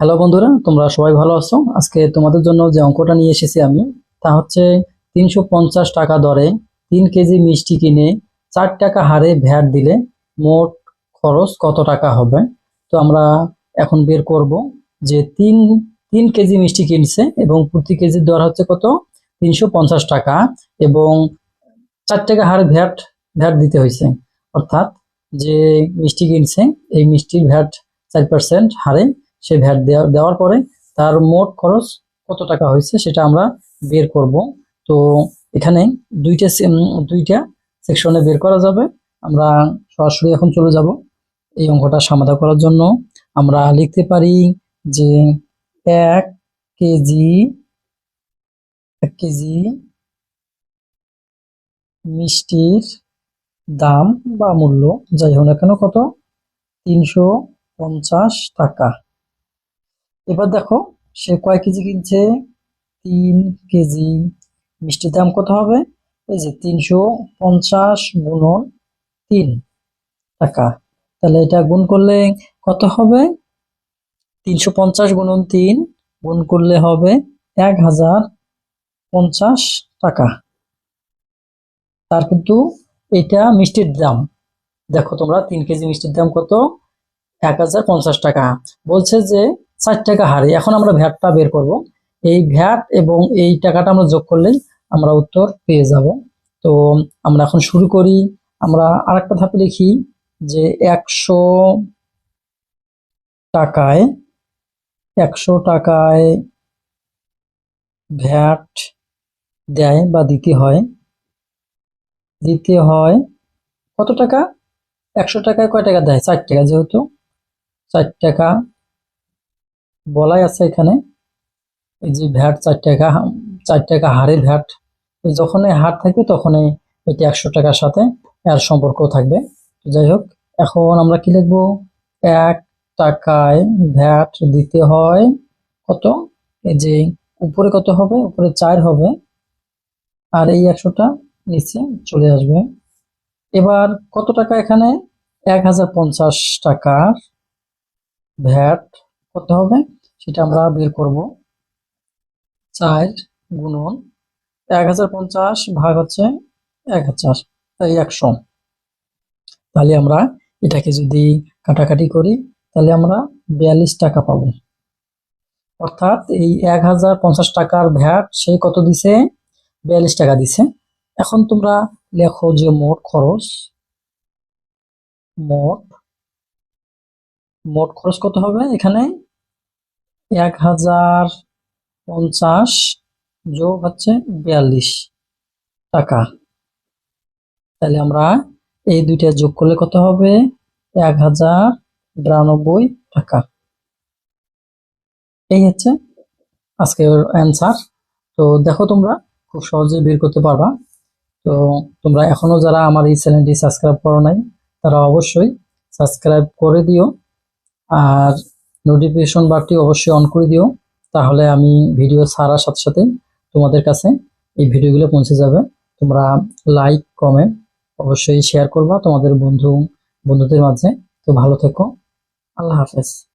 Hello বন্ধুরা, তোমরা সবাই ভালো আছো? আজকে তোমাদের জন্য যে অঙ্কটা নিয়ে এসেছি আমি, তা হচ্ছে তিনশো পঞ্চাশ টাকা দরে তিন কেজি মিষ্টি কিনে চার টাকা হারে ভ্যাট দিলে মোট খরচ কত টাকা হবে? তো আমরা এখন বের করব যে তিন তিন কেজি মিষ্টি কিনছে এবং প্রতি কেজির দর হচ্ছে কত? তিনশো পঞ্চাশ টাকা এবং চার টাকা হারে ভ্যাট ভ্যাট দিতে হয়েছে। অর্থাৎ যে মিষ্টি কিনছে, এই মিষ্টির ভ্যাট চার পার্সেন্ট হারে সে ভ্যাট দেওয়া দেওয়ার পরে তার মোট খরচ কত টাকা হয়েছে সেটা আমরা বের করব। তো এখানে দুইটা দুইটা সেকশনে বের করা যাবে। আমরা সরাসরি এখন চলে যাব এই অঙ্কটা সমাধান করার জন্য। আমরা লিখতে পারি যে এক কেজি এক কেজি মিষ্টির দাম বা মূল্য, যাই হোক না কেন, কত? তিনশো পঞ্চাশ টাকা। এবার দেখো, সে কয় কেজি কিনছে? তিন কেজি। মিষ্টির দাম কত হবে? এই যে তিনশো পঞ্চাশ গুণন তিন টাকা। তাহলে এটা গুণ করলে কত হবে? তিনশো পঞ্চাশ গুণন তিন গুণ করলে হবে এক হাজার পঞ্চাশ টাকা। তার কিন্তু এটা মিষ্টির দাম। দেখো তোমরা, তিন কেজি মিষ্টির দাম কত? এক হাজার পঞ্চাশ টাকা। বলছে যে ষাট টাকা হারে। এখন আমরা ভ্যাটটা বের করব। এই ভ্যাট এবং এই টাকাটা আমরা যোগ করলেই আমরা উত্তর পেয়ে যাব। তো আমরা এখন শুরু করি। আমরা আর একটা ধাপে লিখি যে একশো টাকায় একশো টাকায় ভ্যাট দেয় বা দিতে হয়। দিতে হয় কত টাকা? একশো টাকায় কয় টাকা দেয়? চার টাকা, যেহেতু চার টাকা বলাই আছে এখানে। এই যে ভ্যাট চার টাকা চার টাকা হারে ভ্যাট যখনই হার থাকবে তখনই এটি একশো টাকার সাথে এর সম্পর্ক থাকবে। যাই হোক, এখন আমরা কি লিখব? এক টাকায় ভ্যাট দিতে হয় কত? এই যে উপরে কত হবে? উপরে চার হবে। আর এই একশোটা নিচে চলে আসবে। এবার কত টাকা এখানে? এক হাজার পঞ্চাশ টাকার ভ্যাট কত হবে? সেটা আমরা বের করব। চার গুণন এক হাজার পঞ্চাশ ভাগ হচ্ছে এক হাজার, তাই একশো। তাহলে আমরা এটাকে যদি কাটাকাটি করি, তাহলে আমরা বিয়াল্লিশ টাকা পাবো। অর্থাৎ এই এক হাজার পঞ্চাশ টাকার ভ্যাট সে কত দিছে? বিয়াল্লিশ টাকা দিছে। এখন তোমরা লেখো যে মোট খরচ, মোট মোট খরচ কত হবে এখানে? এক হাজার পঞ্চাশ যোগ হচ্ছে বিয়াল্লিশ টাকা। তাহলে আমরা এই দুইটা যোগ করলে কত হবে? এক হাজার বিরানব্বই টাকা। এই হচ্ছে আজকের অ্যান্সার তো দেখো তোমরা, খুব সহজে বের করতে পারবা। তো তোমরা এখনও যারা আমার এই চ্যানেলটি সাবস্ক্রাইব করো নাই, তারা অবশ্যই সাবস্ক্রাইব করে দিও। আর নোটিফিকেশন বারটি অবশ্যই অন করে দিও। তাহলে আমি ভিডিও ছাড়ার সাথে সাথে তোমাদের কাছে এই ভিডিওগুলো পৌঁছে যাবে। তোমরা লাইক কমেন্ট অবশ্যই শেয়ার করবা তোমাদের বন্ধু, বন্ধুদের মাঝে। তো ভালো থেকো। আল্লাহ হাফেজ।